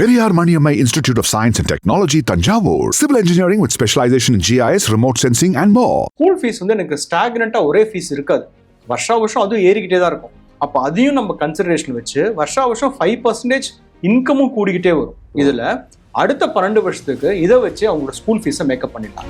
Maniammai Institute of Science and Technology, Tanjavur. Civil engineering with specialization in GIS, remote sensing, and more. School fees வந்து எனக்கு ஸ்டாக்னண்ட்டாக ஒரே fees இருக்காது. வருஷா வருஷம் அதுவும் ஏறிக்கிட்டே தான் இருக்கும். அப்போ அதையும் நம்ம கன்சிடரேஷன் வச்சு வருஷா வருஷம் ஃபைவ் பர்சன்டேஜ் இன்கமும் கூடிக்கிட்டே வரும். இதில் அடுத்த பன்னெண்டு வருஷத்துக்கு இதை வச்சு அவங்களோட ஸ்கூல் ஃபீஸை மேக்கப் பண்ணிடலாம்.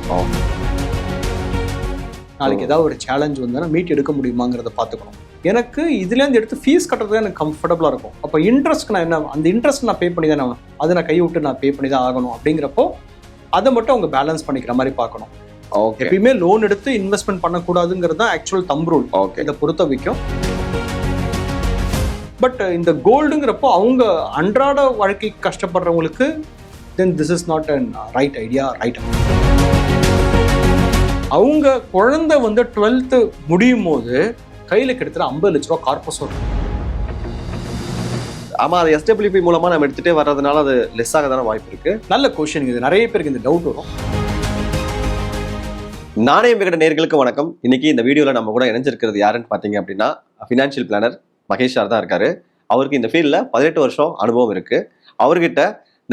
நாளைக்கு ஏதாவது ஒரு சேலஞ்ச் வந்தா மீட் எடுக்க முடியுமாங்கிறத பார்த்துக்கணும். எனக்கு இதுலேருந்து எடுத்து ஃபீஸ் கட்டுறது எனக்கு கம்ஃபர்டபுளாக இருக்கும். அப்போ இன்ட்ரெஸ்ட்க்கு நான் என்ன அந்த இன்ட்ரெஸ்ட் நான் பே பண்ணி தானே ஆகணும்? அதை நான் கை விட்டு நான் பே பண்ணி தான் ஆகணும் அப்படிங்கிறப்போ அதை மட்டும் அவங்க பேலன்ஸ் பண்ணிக்கிற மாதிரி பார்க்கணும். ஓகே எப்பயுமே லோன் எடுத்து இன்வெஸ்ட்மெண்ட் பண்ணக்கூடாதுங்கிறது தான் ஆக்சுவல் தம் ரூல் ஓகே இதை பொறுத்த வரைக்கும். பட் இந்த கோல்டுங்கிறப்போ அவங்க அன்றாட வாழ்க்கை கஷ்டப்படுறவங்களுக்கு then this is not an right idea right அவங்க குழந்தை வந்து டுவெல்த்து முடியும் போது கையில் கிட்டத்தட்ட ஐம்பது லட்ச ரூபா கார்பஸ் வரும் ஆமா அது எஸ்டபிள்யூபி மூலமா நம்ம எடுத்துட்டே வர்றதுனால அது லெஸ் ஆக தானே வாய்ப்பு இருக்கு. நல்ல கொஷின் இது. நிறைய பேருக்கு இந்த டவுட் வரும். நாணயம் விகட நேர்களுக்கு வணக்கம். இன்னைக்கு இந்த வீடியோல நம்ம கூட இணைஞ்சிருக்கிறது யாருன்னு பாத்தீங்க அப்படின்னா ஃபினான்ஷியல் பிளானர் மகேஷ் சார் தான் இருக்காரு. அவருக்கு இந்த ஃபீல்ட்ல பதினெட்டு வருஷம் அனுபவம் இருக்கு. அவர்கிட்ட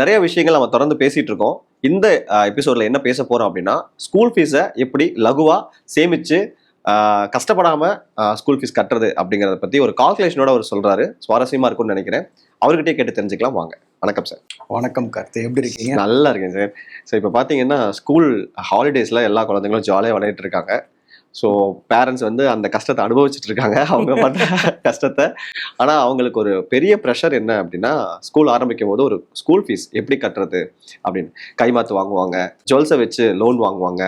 நிறைய விஷயங்கள் நம்ம தொடர்ந்து பேசிட்டு இருக்கோம். இந்த எபிசோட்ல என்ன பேச போறோம் அப்படின்னா ஸ்கூல் ஃபீஸை எப்படி லகுவா சேமிச்சு ஆஹ், கஷ்டப்படாம ஸ்கூல் ஃபீஸ் கட்டுறது அப்படிங்கறத பத்தி ஒரு கால்குலேஷனோட அவர் சொல்றாரு. சுவாரஸ்யமா இருக்கும்னு நினைக்கிறேன். அவர்கிட்டயே கேட்டு தெரிஞ்சுக்கலாம் வாங்க. வணக்கம் சார் வணக்கம் கார்த்தி. எப்படி இருக்கீங்க? நல்லா இருக்கேன் சார் ஸோ இப்போ பார்த்தீங்கன்னா ஸ்கூல் ஹாலிடேஸில் எல்லா குழந்தைங்களும் ஜாலியாக விளையாட்டு இருக்காங்க. ஸோ பேரண்ட்ஸ் வந்து அந்த கஷ்டத்தை அனுபவிச்சுட்டு இருக்காங்க. அவங்க பண்ற கஷ்டத்தை. ஆனால் அவங்களுக்கு ஒரு பெரிய ப்ரெஷர் என்ன அப்படின்னா ஸ்கூல் ஆரம்பிக்கும் போது ஒரு ஸ்கூல் ஃபீஸ் எப்படி கட்டுறது அப்படின்னு. கைமாத்து வாங்குவாங்க. ஜுவல்ஸை வச்சு லோன் வாங்குவாங்க.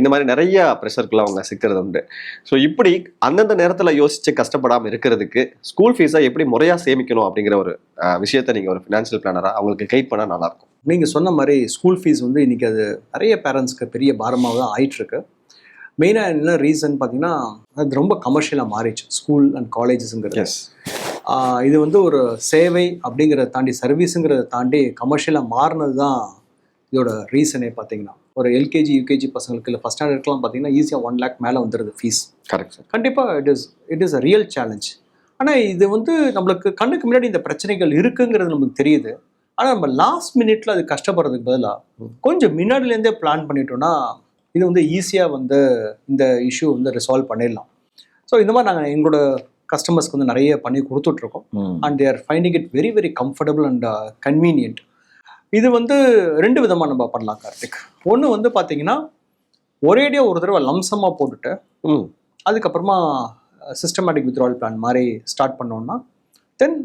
இந்த மாதிரி நிறைய ப்ரெஷருக்குள்ள அவங்க சிக்கிறது உண்டு. ஸோ இப்படி அந்தந்த நேரத்தில் யோசிச்சு கஷ்டப்படாமல் இருக்கிறதுக்கு ஸ்கூல் ஃபீஸை எப்படி முறையாக சேமிக்கணும் அப்படிங்கிற ஒரு விஷயத்தை நீங்கள் ஒரு ஃபினான்ஷியல் பிளானராக அவங்களுக்கு கைட் பண்ணால் நல்லாயிருக்கும் நீங்கள் சொன்ன மாதிரி ஸ்கூல் ஃபீஸ் வந்து இன்னைக்கு அது நிறைய பேரண்ட்ஸ்க்கு பெரிய பாரமாக தான் ஆயிட்டு இருக்கு. மெயினாக என்ன ரீசன் பார்த்தீங்கன்னா அது ரொம்ப கமர்ஷியலாக மாறிடுச்சு. ஸ்கூல் அண்ட் காலேஜஸ்ங்கிறது இது வந்து ஒரு சேவை அப்படிங்கிறத தாண்டி சர்வீஸுங்கிறத தாண்டி கமர்ஷியலாக மாறினது தான் இதோட ரீசனே பார்த்தீங்கன்னா ஒரு எல்கேஜி யூகேஜி பசங்களுக்கு இல்லை ஃபஸ்ட் ஸ்டாண்டர்ட்க்குலாம் பார்த்தீங்கன்னா ஈஸியாக ஒன் லேக் மேலே வந்துடுது ஃபீஸ் கரெக்ட் சார் கண்டிப்பாக it is it is a real challenge ஆனால் இது வந்து நம்மளுக்கு கண்ணுக்கு முன்னாடி இந்த பிரச்சனைகள் இருக்குங்கிறது நமக்கு தெரியுது. ஆனால் நம்ம லாஸ்ட் மினிட்ல அது கஷ்டப்படுறதுக்கு பதிலாக கொஞ்சம் முன்னாடிலேருந்தே பிளான் பண்ணிட்டோம்னா இது வந்து ஈஸியாக வந்து இந்த இஷ்யூ வந்து ரிசால்வ் பண்ணிடலாம். ஸோ இந்த மாதிரி நாங்கள் எங்களோட கஸ்டமர்ஸ்க்கு வந்து நிறைய பண்ணி கொடுத்துட்ருக்கோம். And they're finding it very very comfortable and convenient இது வந்து ரெண்டு விதமாக நம்ம பண்ணலாம் கார்த்திக். ஒன்று வந்து பார்த்தீங்கன்னா ஒரேடியாக ஒரு தடவை லம்சமாக போட்டுட்டு அதுக்கப்புறமா சிஸ்டமேட்டிக் withdrawal பிளான் மாதிரி ஸ்டார்ட் பண்ணோம்னா தென்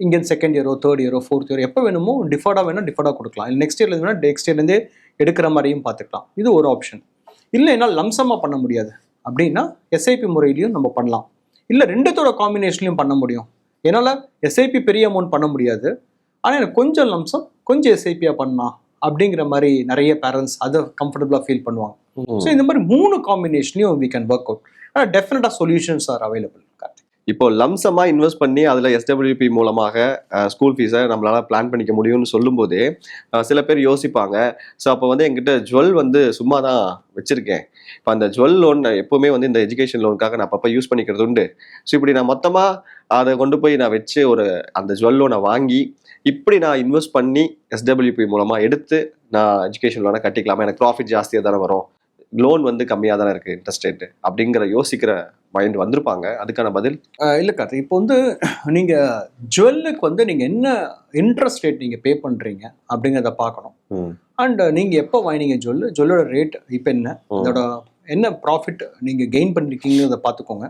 இங்கே செகண்ட் இயரோ தேர்ட் இயரோ ஃபோர்த் இயரோ எப்போ வேணுமோ டிஃபர்டாக வேணும் டிஃபர்டாக கொடுக்கலாம். இல்லை நெக்ஸ்ட் இயர்ல வேணால் நெக்ஸ்ட் இயர்லேருந்தே எடுக்கிற மாதிரியும் பார்த்துக்கலாம் இது ஒரு ஆப்ஷன் இல்லை என்னால் லம்சமாக பண்ண முடியாது. அப்படின்னா எஸ்ஐபி முறையிலையும் நம்ம பண்ணலாம். இல்லை ரெண்டுத்தோட காம்பினேஷன்லையும் பண்ண முடியும். என்னால் எஸ்ஐபி பெரிய அமௌண்ட் பண்ண முடியாது. ஆனால் எனக்கு கொஞ்சம் லம்சம் கொஞ்சம் எஸ்ஐபியாக பண்ணலாம் அப்படிங்கிற மாதிரி நிறைய பேரண்ட்ஸ் அதை கம்ஃபர்டபுளாக ஃபீல் பண்ணுவாங்க. ஸோ இந்த மாதிரி மூணு காம்பினேஷனையும் வி கேன் ஒர்க் அவுட் ஆனால் டெஃபினட்டாக சொல்யூஷன்ஸ் ஆர் அவைலபிள் இப்போ லம்சமா இன்வெஸ்ட் பண்ணி அதில் எஸ்டபிள்யூபி மூலமாக ஸ்கூல் ஃபீஸை நம்மளால் பிளான் பண்ணிக்க முடியும்னு சொல்லும்போதே சில பேர் யோசிப்பாங்க. ஸோ அப்போ வந்து எங்கிட்ட ஜுவல் வந்து சும்மா தான் வச்சுருக்கேன். இப்போ அந்த ஜுவல் லோன் எப்போவுமே வந்து இந்த எஜுகேஷன் லோனுக்காக நான் அப்பப்போ யூஸ் பண்ணிக்கிறது உண்டு. ஸோ இப்படி நான் மொத்தமாக அதை கொண்டு போய் நான் வச்சு ஒரு அந்த ஜுவல் லோனை வாங்கி இப்படி நான் இன்வெஸ்ட் பண்ணி எஸ்டபிள்யூபி மூலமாக எடுத்து நான் எஜுகேஷன் லோனை கட்டிக்கலாமா? எனக்கு ப்ராஃபிட் ஜாஸ்தியாக தானே வரும். லோன் வந்து கம்மியாக தானே இருக்கு இன்ட்ரெஸ்ட் ரேட்டு அப்படிங்கிற யோசிக்கிற மைண்ட் வந்திருப்பாங்க. அதுக்கான பதில்? இல்லை கார்த்திக் இப்போ வந்து நீங்கள் ஜுவல்லுக்கு வந்து நீங்கள் என்ன இன்ட்ரெஸ்ட் ரேட் நீங்கள் பே பண்ணுறீங்க அப்படிங்கிறத பார்க்கணும். அண்ட் நீங்கள் எப்போ வாங்கினீங்க ஜுவல் ஜுவல்லோட ரேட் இப்போ என்ன. இதோட என்ன ப்ராஃபிட் நீங்கள் கெயின் பண்ணிருக்கீங்கிறத பார்த்துக்கோங்க.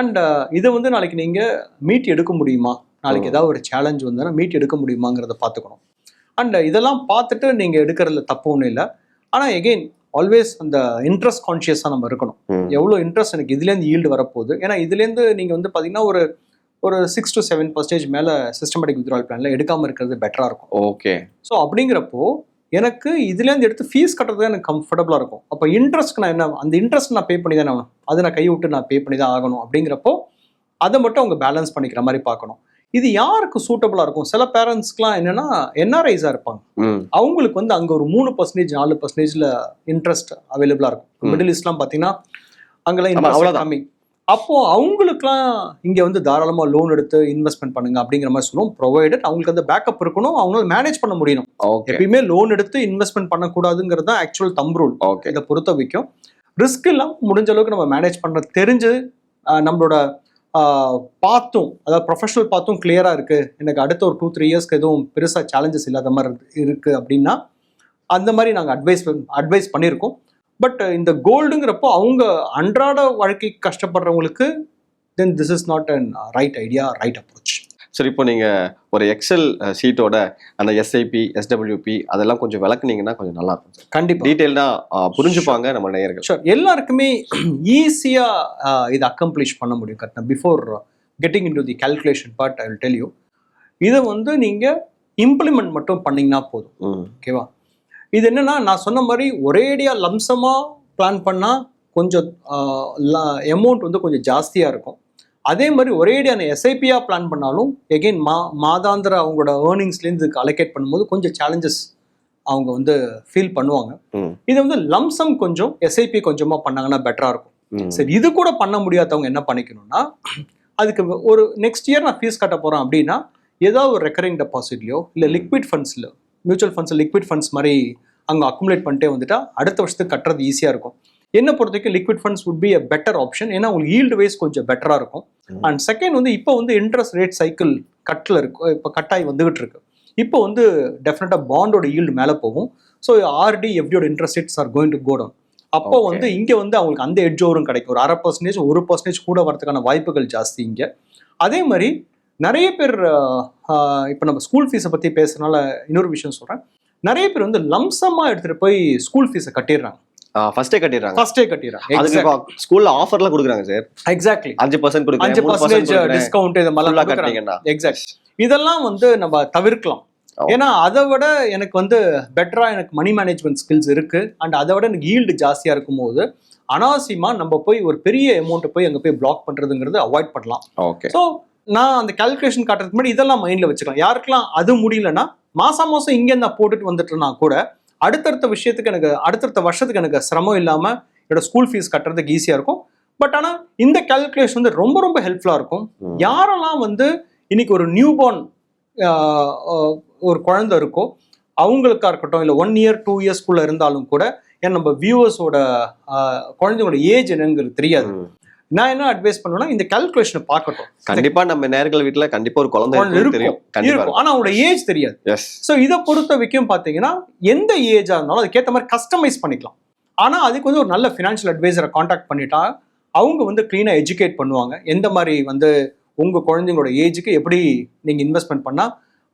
அண்ட் இதை வந்து நாளைக்கு நீங்கள் மீட் எடுக்க முடியுமா? நாளைக்கு. ஏதாவது ஒரு சேலஞ்ச் வந்ததுன்னா மீட் எடுக்க முடியுமாங்கிறத பார்த்துக்கணும். அண்ட் இதெல்லாம் பார்த்துட்டு நீங்கள் எடுக்கிறதுல தப்பு ஒன்றும் இல்லை. ஆனால் எகெயின் ஆல்வேஸ் அந்த இன்ட்ரெஸ்ட் கான்ஷியஸாக நம்ம இருக்கணும். எவ்வளோ இன்ட்ரெஸ்ட் எனக்கு இதுலேருந்து ஈல்டு வரப்போகுது? ஏன்னா இதுலேருந்து நீங்கள் வந்து பார்த்தீங்கன்னா ஒரு ஒரு சிக்ஸ் டு செவன் பர்சன்டேஜ் மேலே சிஸ்டமேட்டிக் withdrawal பிளான்ல எடுக்காமல் இருக்கிறது பெட்டராக இருக்கும். ஓகே ஸோ அப்படிங்கிறப்போ எனக்கு இதுலேருந்து எடுத்து ஃபீஸ் கட்டுறது எனக்கு கம்ஃபர்டபுளாக இருக்கும். அப்போ இன்ட்ரெஸ்ட்க்கு நான் என்ன அந்த இன்ட்ரெஸ்ட் நான் பே பண்ணி தானே ஆகணும்? அதை நான் கை விட்டு நான் பே பண்ணி தான் ஆகணும். அப்படிங்கிறப்போ அதை மட்டும் அவங்க பேலன்ஸ் பண்ணிக்கிற மாதிரி பார்க்கணும். இது யாருக்கு சூட்டபுளாக இருக்கும்? சில பேரண்ட்ஸ்க்குலாம் என்னன்னா என்ஆர்ஐஸாக இருப்பாங்க. அவங்களுக்கு வந்து அங்கே ஒரு மூணு பர்சன்டேஜ் நாலு பர்சன்டேஜில் இன்ட்ரெஸ்ட் அவைலபிளாக இருக்கும். மிடில் ஈஸ்ட்லாம் பார்த்தீங்கன்னா அங்கெல்லாம் அவ்வளவுதான். கம்மி அப்போ அவங்களுக்குலாம் இங்க வந்து தாராளமா லோன் எடுத்து இன்வெஸ்ட்மெண்ட் பண்ணுங்க அப்படிங்கிற மாதிரி சொல்லுவோம். ப்ரொவைடட் அவங்களுக்கு அந்த பேக்கப் இருக்கணும் அவங்களால மேனேஜ் பண்ண முடியணும். எப்பயுமே லோன் எடுத்து இன்வெஸ்ட்மெண்ட் பண்ணக்கூடாதுங்கிறது தான் ஆக்சுவல் தம் ரூல் ஓகே இதை பொறுத்த வரைக்கும். ரிஸ்க் இல்லாம முடிஞ்ச அளவுக்கு நம்ம மேனேஜ் பண்ற தெரிஞ்சு நம்மளோட பார்த்தும் அதாவது ப்ரொஃபஷனல் பார்த்தும் கிளியராக இருக்குது எனக்கு அடுத்த ஒரு டூ த்ரீ இயர்ஸ்க்கு எதுவும் பெருசாக சேலஞ்சஸ் இல்லாத மாதிரி இருக்குது அப்படின்னா அந்த மாதிரி நாங்கள் அட்வைஸ் அட்வைஸ் பண்ணியிருக்கோம். பட் இந்த கோல்டுங்கிறப்போ அவங்க அன்றாட வாழ்க்கை கஷ்டப்படுறவங்களுக்கு then this is not an right idea right approach சரி இப்போ நீங்க ஒரு எக்ஸல் ஷீட்டோட அந்த எஸ்ஐபி எஸ்டபிள்யூபி அதெல்லாம் கொஞ்சம் விளக்குனீங்கன்னா கொஞ்சம் நல்லா இருக்கும். சார் கண்டிப்பா. டீட்டெயில்டா புரிஞ்சுப்பாங்க நம்ம நேயர்கள். ஷூர் எல்லாருக்குமே ஈஸியாக இதை அக்கம்ப்ளிஷ் பண்ண முடியும் கரெக்டாக before getting into the calculation part I will tell you இதை வந்து நீங்கள் இம்ப்ளிமெண்ட் மட்டும் பண்ணீங்கன்னா போதும். ஓகேவா இது என்னன்னா நான் சொன்ன மாதிரி ஒரேடியாக லம்சமாக பிளான் பண்ணால் கொஞ்சம் அமௌண்ட் வந்து கொஞ்சம் ஜாஸ்தியாக இருக்கும். அதே மாதிரி ஒரேடியான எஸ்ஐபியாக பிளான் பண்ணாலும் எகெயின் மா மாதாந்திர அவங்களோட ஏர்னிங்ஸ்லேருந்து அலோகேட் பண்ணும்போது கொஞ்சம் சேலஞ்சஸ் அவங்க வந்து ஃபீல் பண்ணுவாங்க. இது வந்து லம்சம் கொஞ்சம் எஸ்ஐபி கொஞ்சமாக பண்ணாங்கன்னா பெட்டராக இருக்கும். சரி இது கூட பண்ண முடியாதவங்க என்ன பண்ணிக்கணும்னா அதுக்கு ஒரு நெக்ஸ்ட் இயர் நான் ஃபீஸ் கட்ட போகிறேன் அப்படின்னா ஏதாவது ஒரு ரெக்கரிங் டெபாசிட்லையோ இல்லை லிக்விட் ஃபண்ட்ஸில் மியூச்சுவல் ஃபண்ட்ஸ் லிக்விட் ஃபண்ட்ஸ் மாதிரி அங்கே அக்குமுலேட் பண்ணிட்டே வந்துட்டா அடுத்த வருஷத்துக்கு கட்டுறது ஈஸியாக இருக்கும். என்ன பொறுத்த வரைக்கும் liquid funds would be a better option ஏன்னா உங்களுக்கு ஈல்டு வைஸ் கொஞ்சம் பெட்டராக இருக்கும். அண்ட் செகண்ட் வந்து இப்போ வந்து இன்ட்ரெஸ்ட் ரேட் சைக்கிள் கட்டில் இருக்கு. இப்போ கட்டாயி வந்துகிட்டு இருக்கு. இப்போ வந்து டெஃபினட்டாக பாண்டோட ஈல்டு மேலே போகும். So RD எஃப்டியோட interest rates are going to go down அப்போ. வந்து இங்க வந்து அவங்களுக்கு அந்த எட்ஜ் ஓவரும் கிடைக்கும். ஒரு அரை பர்சன்டேஜ் ஒரு பர்சன்டேஜ் கூட வரதுக்கான வாய்ப்புகள் ஜாஸ்தி இங்க. அதே மாதிரி நிறைய பேர் இப்போ நம்ம ஸ்கூல் ஃபீஸை பத்தி பேசுறதுனால இன்னொரு விஷயம் சொல்றேன். நிறைய பேர் வந்து லம்சமா எடுத்துட்டு போய் ஸ்கூல் ஃபீஸை கட்டிடுறாங்க. ஃபர்ஸ்டே கட்டிடுறாங்க. ஃபர்ஸ்டே கட்டிடுறாங்க. அதுக்கு ஸ்கூல்ல ஆஃபர்லாம் கொடுக்குறாங்க சார் எக்ஸாக்ட்லி அஞ்சு பர்சன்ட் அஞ்சு கொடுக்குறேன். பர்சன்டேஜ் டிஸ்கவுண்ட் இது மாதிரிலாம் கொடுக்குறாங்க. கட்டினீங்கன்னா. எக்ஸாக்ட் இதெல்லாம் வந்து நம்ம தவிர்க்கலாம். ஏன்னா அதை விட எனக்கு வந்து பெட்டரா எனக்கு மணி மேனேஜ்மெண்ட் ஸ்கில்ஸ் இருக்கு. அண்ட் அதை விட எனக்கு ஈல்டு ஜாஸ்தியா இருக்கும்போது அனாவசியமா நம்ம போய் ஒரு பெரிய அமௌண்ட்டை போய் அங்க போய் பிளாக் பண்றதுங்கிறது அவாய்ட் பண்ணலாம். ஓகே ஸோ நான் அந்த கால்குலேஷன் காட்டுறதுக்கு முன்னாடி இதெல்லாம் மைண்ட்ல வச்சுக்கலாம். யாருக்கெல்லாம் அது முடியலன்னா மாசம் மாசம் இங்கே நான் போட்டுட்டு வந்துட்டேன்னா கூட அடுத்தடுத்த விஷயத்துக்கு எனக்கு அடுத்தடுத்த வருஷத்துக்கு எனக்கு சிரமம் இல்லாம என்னோட ஸ்கூல் ஃபீஸ் கட்டுறதுக்கு ஈஸியா இருக்கும் பட் ஆனா இந்த கால்குலேஷன் வந்து ரொம்ப ரொம்ப ஹெல்ப்ஃபுல்லா இருக்கும். யாரெல்லாம் வந்து இன்னைக்கு ஒரு நியூ பார்ன் ஒரு குழந்தை இருக்கோ அவங்களுக்கா இருக்கட்டும் இல்லை ஒன் இயர் டூ இயர்ஸ்க்குள்ள இருந்தாலும் கூட ஏன்னா நம்ம வியூவர்ஸோட குழந்தைங்களோட ஏஜ் என்னங்கிறது தெரியாது. நான் என்ன அட்வைஸ் பண்ணுவேன்னா இந்த கால்குலேஷனை பார்க்கட்டும். கண்டிப்பா நம்ம நேர்கள் வீட்ல கண்டிப்பா ஒரு குழந்தை. தெரியும். இருக்கும். ஆனா அவங்களோட ஏஜ் தெரியாது. ஸோ இதை பொறுத்த வரைக்கும் பார்த்தீங்கன்னா எந்த ஏஜா இருந்தாலும் அதுக்கேற்ற மாதிரி கஸ்டமைஸ் பண்ணிக்கலாம். ஆனா அதுக்கு வந்து ஒரு நல்ல ஃபினான்ஷியல் அட்வைசரை காண்டாக்ட் பண்ணிட்டா அவங்க வந்து க்ளீனாக எஜுகேட் பண்ணுவாங்க. எந்த மாதிரி வந்து உங்க குழந்தைங்களோட ஏஜுக்கு எப்படி நீங்க இன்வெஸ்ட்மெண்ட் பண்ணா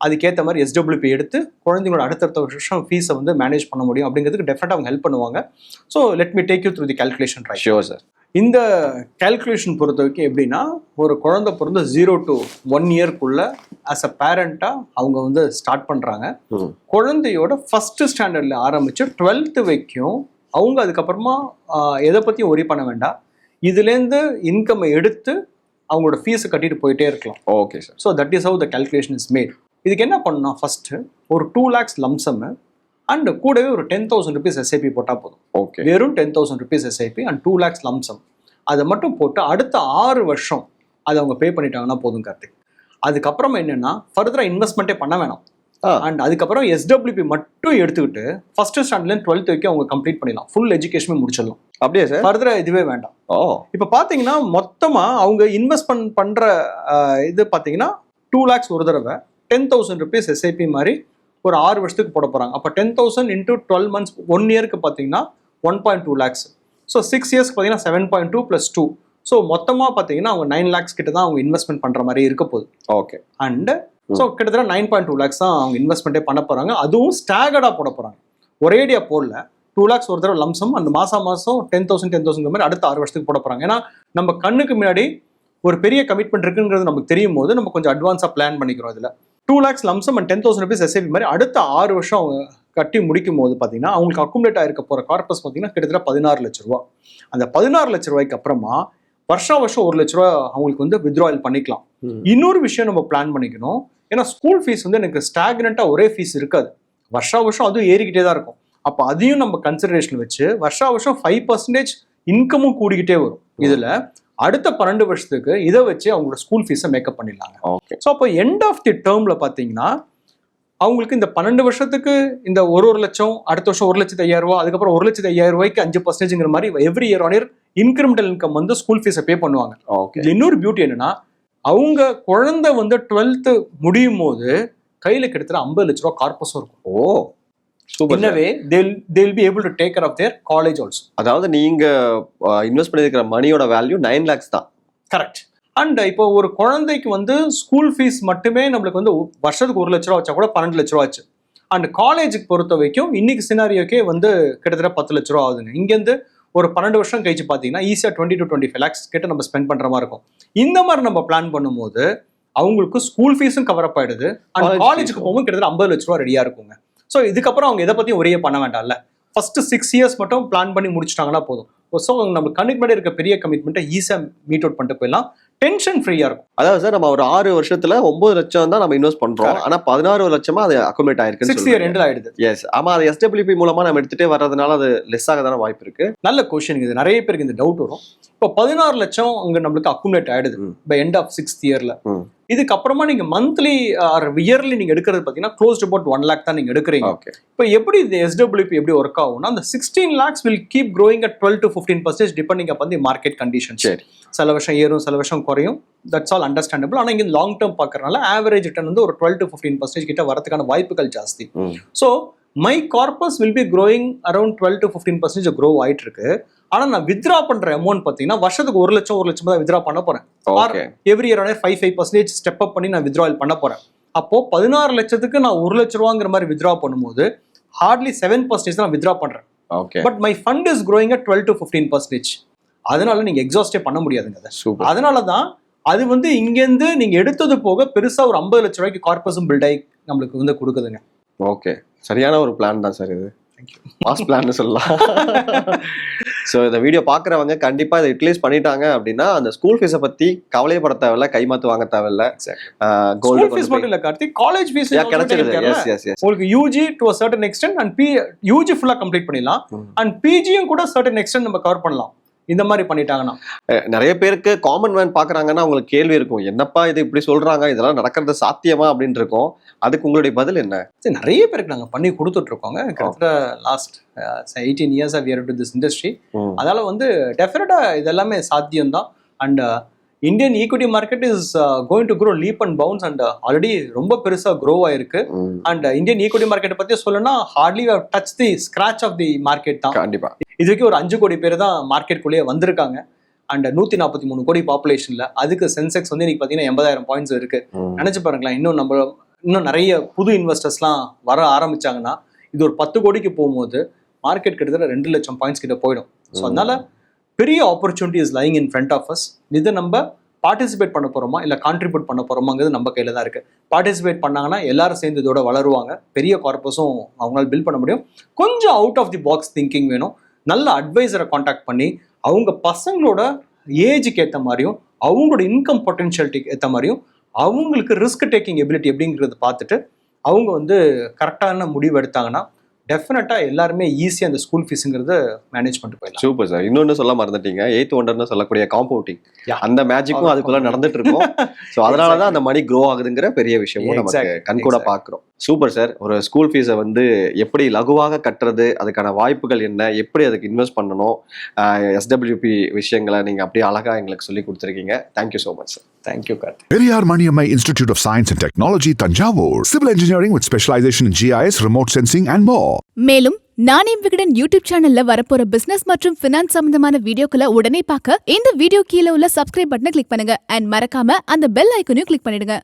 அதுக்கேற்ற மாதிரி எஸ்டபிள்யூபி எடுத்து குழந்தைங்களோட அடுத்தடுத்த வருஷம் ஃபீஸை வந்து மேனேஜ் பண்ண முடியும் அப்படிங்கிறதுக்கு டெஃபினட்டாக அவங்க ஹெல்ப் பண்ணுவாங்க. So let me take you through the calculation sure sir இந்த கால்குலேஷன் பொறுத்த வரைக்கும் எப்படின்னா ஒரு குழந்தை பிறந்து ஜீரோ டு ஒன் இயர்க்குள்ள ஆஸ் அ பேரண்ட்டாக அவங்க வந்து ஸ்டார்ட் பண்ணுறாங்க. குழந்தையோட ஃபர்ஸ்ட் ஸ்டாண்டர்டில் ஆரம்பித்து டுவெல்த்து வரைக்கும் அவங்க அதுக்கப்புறமா எதை பற்றியும் ஒரி பண்ண வேண்டாம். இதுலேருந்து இன்கம்மை எடுத்து அவங்களோட ஃபீஸை கட்டிட்டு போயிட்டே இருக்கலாம். Okay sir so that is how the calculation is made இதுக்கு என்ன பண்ணணும் ஃபர்ஸ்ட் ஒரு டூ லேக்ஸ் லம்சம் அண்ட் கூடவே ஒரு டென் தௌசண்ட் ருபீஸ் எஸ்ஐபி போட்டால் போதும். ஓகே வெறும் ten thousand rupees SIP and two lakhs lump sum அதை மட்டும் போட்டு அடுத்த ஆறு வருஷம் அதை அவங்க பே பண்ணிட்டாங்கன்னா போதும் கார்த்திக். அதுக்கப்புறமா என்னன்னா ஃபர்தரா இன்வெஸ்ட்மெண்ட்டே பண்ண வேணாம். அண்ட் அதுக்கப்புறம் எஸ்டபிள்யூபி மட்டும் எடுத்துக்கிட்டு ஃபர்ஸ்ட் ஸ்டாண்டர்ட்லேருந்து டுவெல்த் வரைக்கும் அவங்க கம்ப்ளீட் பண்ணிடலாம். ஃபுல் எஜுகேஷனுமே முடிச்சிடலாம். அப்படியே சார் ஃபர்தரா இதுவே வேண்டாம். ஓ. இப்போ பார்த்தீங்கன்னா மொத்தமாக அவங்க இன்வெஸ்ட்மெண்ட் பண்ணுற இது பார்த்தீங்கன்னா டூ லேக்ஸ் ஒரு தடவை டென் தௌசண்ட் ருபீஸ் எஸ்ஐபி மாதிரி ஒரு ஆறு வருஷத்துக்கு போட போகிறாங்க அப்போ ten thousand into twelve months one இயருக்கு பார்த்தீங்கன்னா one point two lakhs so six இயர்ஸ்க்கு பார்த்தீங்கன்னா seven point two plus two so மொத்தமாக பார்த்தீங்கன்னா அவங்க நைன் லேக்ஸ் கிட்ட தான் அவங்க இன்வெஸ்ட்மெண்ட் பண்ணுற மாதிரி இருக்க போகுது. ஓகே அண்ட் ஸோ கிட்டத்தட்ட நைன் பாயிண்ட் டூ லேக்ஸ் தான் அவங்க இன்வெஸ்ட்மெண்ட்டே பண்ண போகிறாங்க அதுவும் ஸ்டாகர்டாக போட போகிறாங்க ஒரேடியாக போடல. டூ லேக்ஸ் ஒரு தடவை லம்சம் அந்த மாதம் மாதம் டென் தௌசண்ட் டென் தௌசண்ட் மாதிரி அடுத்த ஆறு வருஷத்துக்கு போட போகிறாங்க ஏன்னா நம்ம கண்ணுக்கு முன்னாடி ஒரு பெரிய கமிட்மெண்ட் இருக்குங்கிறது நமக்கு தெரியும் போது நம்ம கொஞ்சம் அட்வான்ஸாக பிளான் பண்ணிக்கிறோம் இதில். Two lakhs lump sum and ten thousand rupees SIP மாதிரி அடுத்த ஆறு வருஷம் அவங்க கட்டி முடிக்கும் போது பார்த்தீங்கன்னா அவங்களுக்கு அக்குமுலேட் ஆயிருக்க போகிற கார்பஸ் பார்த்தீங்கன்னா கிட்டத்தட்ட பதினாறு லட்ச ரூபா. அந்த பதினாறு லட்ச ரூபாய்க்கு அப்புறமா வருஷா வருஷம் ஒரு லட்ச ரூபா அவங்களுக்கு வந்து வித்ட்ராயல் பண்ணிக்கலாம். இன்னொரு விஷயம் நம்ம பிளான் பண்ணிக்கணும். ஏன்னா ஸ்கூல் ஃபீஸ் வந்து எனக்கு ஸ்டாக்னண்ட்டாக ஒரே ஃபீஸ் இருக்காது. வருஷா வருஷம் அதுவும் ஏறிக்கிட்டே தான் இருக்கும். அப்போ அதையும் நம்ம கன்சிடரேஷன் வச்சு வருஷா வருஷம் ஃபைவ் பர்சன்டேஜ் இன்கமும் கூடிக்கிட்டே வரும். இதில் அடுத்த பன்னெண்டு வருஷத்துக்கு இதை வச்சு அவங்களோட ஸ்கூல் ஃபீஸை மேக்கப் பண்ணிடலாங்க. ஓகே ஸோ அப்போ எண்ட் ஆஃப் தி டேர்மில் பார்த்தீங்கன்னா அவங்களுக்கு இந்த பன்னெண்டு வருஷத்துக்கு இந்த ஒரு ஒரு லட்சம் அடுத்த வருஷம் ஒரு லட்சத்து ஐயாயிரம் ரூபா அதுக்கப்புறம் ஒரு லட்சத்து ஐயாயிரம் ரூபாய்க்கு அஞ்சு பர்சன்டேஜ்ங்கிற மாதிரி every year on year incremental income வந்து ஸ்கூல் ஃபீஸை பே பண்ணுவாங்க. ஓகே இன்னொரு பியூட்டி என்னன்னா அவங்க குழந்தை வந்து டுவெல்த்து முடியும் போது கையில கிட்டத்தட்ட ஐம்பது லட்ச ரூபா கார்பஸும் இருக்கும். ஓ. In a way they'll they'll be able to take care of their college also அதாவது நீங்க இன்வெஸ்ட் பண்ணிருக்கிற மணியோட வேல்யூ நைன் லேக்ஸ் தான். கரெக்ட் அண்ட் இப்போ ஒரு குழந்தைக்கு வந்து ஸ்கூல் ஃபீஸ் மட்டுமே நம்மளுக்கு வந்து வருஷத்துக்கு ஒரு லட்ச ரூபா வச்சா கூட பன்னெண்டு லட்ச ரூபா ஆச்சு. அண்ட் காலேஜுக்கு பொறுத்த வரைக்கும் இன்னைக்கு சினாரியோக்கே வந்து கிட்டத்தட்ட பத்து லட்ச ரூபா ஆகுதுங்க. இங்கேருந்து ஒரு பன்னெண்டு வருஷம் கழிச்சு பார்த்தீங்கன்னா ஈஸியாக twenty to twenty five lakhs கிட்ட நம்ம ஸ்பெண்ட் பண்ணுற மாதிரி இருக்கும். இந்த மாதிரி நம்ம பிளான் பண்ணும்போது அவங்களுக்கு ஸ்கூல் ஃபீஸும் கவர் அப் ஆயிடுது அண்ட் காலேஜுக்கு. போகும்போது கிட்டத்தட்ட ஐம்பது லட்ச ரூபா ரெடியாக இருக்குங்க. ஸோ இதுக்கப்புறம் அவங்க எதை பற்றியும் ஒரே பண்ண வேண்டாம்ல. ஃபர்ஸ்ட் சிக்ஸ் இயர்ஸ் மட்டும் பிளான் பண்ணி முடிச்சிட்டாங்கன்னா போதும். ஸோ நம்ம முன்னாடி இருக்க பெரிய கமிட்மெண்ட்டை ஈஸியாக மீட் அவுட் பண்ணிட்டு போயிடலாம். டென்ஷன் ஃப்ரீயாக இருக்கும். அதாவது சார் நம்ம ஒரு ஆறு வருஷத்துல ஒன்பது லட்சம் தான் நம்ம இன்வெஸ்ட் பண்றோம். Correct. ஆனா பதினாறு லட்சமா அது அக்குமுலேட் சிக்ஸ் இயர் ஆயிருக்கு எண்டில் ஆயிடுது. எஸ் ஆமா அது எஸ்டபிள்யூபி மூலமா நம்ம எடுத்துட்டே வர்றதுனால அது லெஸ் ஆக தானே வாய்ப்பு இருக்கு. நல்ல கொஷின் இது. நிறைய பேருக்கு இந்த டவுட் வரும். இப்போ பதினாறு லட்சம் அங்க நம்மளுக்கு அக்குமுலேட் ஆயிடுது. பை எண்ட் ஆஃப் சிக்ஸ்த் இயர்ல. இதுக்கப்புறமா நீங்க மந்த்லி ஆர் இயர்லி நீங்க எடுக்கிறது பாத்தீங்கன்னா க்ளோஸ் அபவுட் ஒன் லேக் தான் நீங்க எடுக்கிறீங்க இப்போ எப்படி இந்த எஸ்டபிள்யூபி எப்படி ஒர்க் ஆகும்னா அந்த sixteen lakhs will keep growing at twelve to fifteen percentage depending அப்போ மார்க்கெட் கண்டிஷன் சரி. சில வருஷம் ஏறும் சில வருஷம் குறையும் தட்ஸ் ஆல் அண்டர்ஸ்டாண்டபிள் ஆனால் இங்கே லாங் டேர்ம் பார்க்கறனால ஆவரேஜ் ரிட்டர்ன் வந்து ஒரு டுவெல் டு ஃபிஃப்டீன் பர்சன்டேஜ் கிட்ட வரதுக்கான வாய்ப்புகள் ஜாஸ்தி. So my corpus will be growing around twelve to fifteen percentage grow ஆயிட்டு இருக்கு ஆனால் நான் வித்ரா பண்ற அமௌண்ட் பார்த்தீங்கன்னா வருஷத்துக்கு ஒரு லட்சம் ஒரு லட்சம் தான் வித்ரா பண்ண போறேன். Every year on a five five percentage step up பண்ணி நான் வித்ராவல் பண்ண போறேன். அப்போ பதினாறு லட்சத்துக்கு நான் ஒரு லட்ச ரூபாங்கிற மாதிரி வித்ரா பண்ணும்போது ஹார்ட்லி செவன் பர்சன்டேஜ் நான் வித்ரா பண்றேன். Okay but my fund is growing at twelve to fifteen percentage அதனால நீங்க எக்ஸாஸ்டே பண்ண முடியாதுங்க அதனால தான் அது வந்து இங்கேருந்து நீங்க எடுத்தது போக பெருசா ஒரு ஐம்பது லட்ச ரூபாய்க்கு கார்பஸும் பில்ட் ஆகி நம்மளுக்கு வந்து கொடுக்குதுங்க. ஓகே சரியான ஒரு பிளான் தான் சார் இது. You. மாஸ் பிளான் சொல்லலாம். ஸோ இந்த வீடியோ பார்க்குறவங்க கண்டிப்பா இதை யூட்டிலைஸ் பண்ணிட்டாங்க அப்படின்னா அந்த ஸ்கூல் ஃபீஸை பத்தி கவலையப்பட தேவையில்ல கைமாத்து வாங்க தேவையில்ல. ஸ்கூல் ஃபீஸ் மட்டும் கோல்டு இல்ல கார்த்திக் காலேஜ் ஃபீஸ் கிடைச்சிருது. எஸ் எஸ் எஸ் உங்களுக்கு UG to a certain extent and P UG ஃபுல்லா கம்ப்ளீட் பண்ணிடலாம். அண்ட் பிஜியும் கூட சர்டன் எக்ஸ்டென்ட் நம்ம கவர் பண்ணலாம். இந்த மாதிரி பண்ணிட்டாங்கன்னா? நிறைய பேருக்கு காமன் மேன் பாக்குறாங்கன்னா உங்களுக்கு கேள்வி இருக்கும். என்னப்பா இது இப்படி சொல்றாங்க? இதெல்லாம் நடக்கிறது சாத்தியமா? அப்படின்னு இருக்கும். அதுக்கு உங்களுடைய பதில் என்ன? சரி, நிறைய பேருக்கு நாங்க பண்ணி கொடுத்துட்டு இருக்கோங்க கிட்டத்தட்ட last eighteen years of year to this industry ம். அதனால வந்து டெஃபினட்டா இது எல்லாமே சாத்தியம் தான் and Indian equity market is going to grow leap and bounce and already ரொம்ப பெருசா க்ரோ ஆயிருக்கு. அண்ட் இந்தியன் ஈக்விட்டி மார்க்கெட்டை பத்தி சொல்லணும்னா hardly touch the scratch of the market தான். கண்டிப்பா. இது வரைக்கும் ஒரு அஞ்சு கோடி பேர் தான் மார்க்கெட்டுக்குள்ளேயே வந்திருக்காங்க. அண்ட் நூத்தி நாற்பத்தி மூணு கோடி பாப்புலேஷன்ல அதுக்கு சென்செக்ஸ் வந்து இன்னைக்கு பார்த்தீங்கன்னா எண்பதாயிரம் பாயிண்ட்ஸ் இருக்கு. நினைச்சு பாருங்களேன் இன்னும் நம்ம இன்னும் நிறைய புது இன்வெஸ்டர்ஸ்லாம் வர ஆரம்பிச்சாங்கன்னா இது ஒரு பத்து கோடிக்கு போகும்போது மார்க்கெட் கிட்டத்தட்ட ரெண்டு லட்சம் பாயிண்ட்ஸ் கிட்ட போயிடும். ஸோ. அதனால பெரிய opportunity is lying in front of us இதை நம்ம பார்ட்டிசிபேட் பண்ண போறோமா? இல்லை கான்ட்ரிபியூட் பண்ண போறோமாங்கிறது நம்ம கையில தான் இருக்கு. பார்ட்டிசிபேட் பண்ணாங்கன்னா எல்லாரும் சேர்ந்து இதோட வளருவாங்க. பெரிய கார்பஸும் அவங்களால பில்ட் பண்ண முடியும். கொஞ்சம் out of the box thinking வேணும். நல்ல அட்வைசரை காண்டாக்ட் பண்ணி அவங்க பசங்களோட ஏஜுக்கு ஏற்ற மாதிரியும் அவங்களோட இன்கம் பொட்டென்ஷியலிட்டிக்கு ஏற்ற மாதிரியும் அவங்களுக்கு ரிஸ்க் டேக்கிங் எபிலிட்டி எப்படிங்கிறத பார்த்துட்டு அவங்க வந்து கரெக்டான முடிவு எடுத்தாங்கன்னா டெஃபினட்டாக எல்லாருமே ஈஸியாக அந்த ஸ்கூல் ஃபீஸுங்கிறத மேனேஜ் பண்ணிட்டு போயிடலாம் சூப்பர் சார் இன்னொன்னு சொல்ல மறந்துட்டீங்க எயித் ஒண்டர்னு சொல்லக்கூடிய காம்பவுண்டிங். அந்த மேஜிக்கும் அதுக்குள்ள நடந்துட்டு இருக்கும் ஸோ அதனாலதான் அந்த மணி க்ரோ ஆகுதுங்கிற பெரிய விஷயமும் நமக்கு. கண்கூட Exactly. சூப்பர் சார் ஒரு ஸ்கூல் ஃபீஸை வந்து எப்படி லகுவாக கட்டுறது அதுக்கான வாய்ப்புகள் என்ன எப்படி அதுக்கு இன்வெஸ்ட் பண்ணணும் எஸ்டபிள்யூபி விஷயங்களை நீங்க அப்படியே அழகா எங்களுக்கு சொல்லி கொடுத்துருக்கீங்க. Thank you so much sir thank you Karthik Periyar Maniammai Institute of Science and Technology, Tanjavur. Civil engineering with specialization in GIS, remote sensing, and more. மேலும் நானே விகடன் யூடியூப் சேனல்ல வரப்போற பிசினஸ் மற்றும் பினான்ஸ் சம்பந்தமான வீடியோக்களை உடனே பார்க்க இந்த வீடியோ கீழே உள்ள சப்ஸ்கிரைப் பட்டனை கிளிக் பண்ணுங்க. அண்ட் மறக்காம அந்த பெல் ஐக்கனையும் கிளிக் பண்ணிடுங்க.